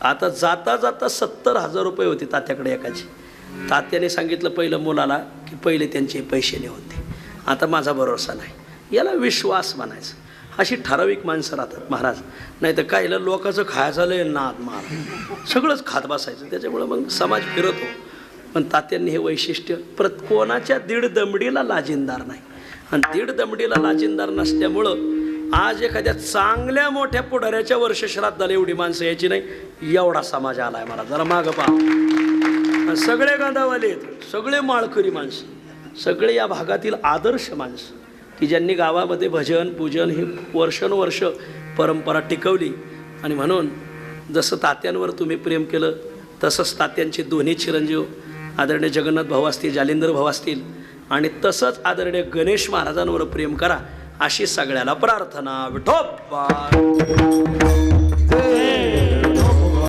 आता जाता जाता सत्तर हजार रुपये होते तात्याकडे एकाची. तात्याने सांगितलं पहिलं मुलाला की पहिले त्यांचे पैसे नाही होते आता माझा भरोसा नाही. याला विश्वास म्हणायचा. अशी ठराविक माणसं राहतात महाराज. नाही तर काहीला लोकांचं खायचं लय नाद महाराज सगळंच खात बसायचं. त्याच्यामुळं मग समाज फिरतो हो. पण तात्यांनी हे वैशिष्ट्य प्रत कोणाच्या दीड दमडीला लाजिंदार नाही. आणि दीड दमडीला लाजिंदार नसल्यामुळं आज एखाद्या चांगल्या मोठ्या पुढाऱ्याच्या वर्ष श्राद्धाला एवढी माणसं यायची नाही. एवढा समाज आलाय मला. जरा माग पहा. सगळे गांधावाले आहेत. सगळे माळकरी माणसं. सगळे या भागातील आदर्श माणसं. की ज्यांनी गावामध्ये भजन पूजन ही वर्षानुवर्ष परंपरा टिकवली. आणि म्हणून जसं तात्यांवर तुम्ही प्रेम केलं तसंच तात्यांचे दोन्ही चिरंजीव आदरणीय जगन्नाथ भाऊ असतील जालिंदर भाऊ असतील आणि तसंच आदरणीय गणेश महाराजांवर प्रेम करा. अशी सगळ्याला प्रार्थना विठोबा.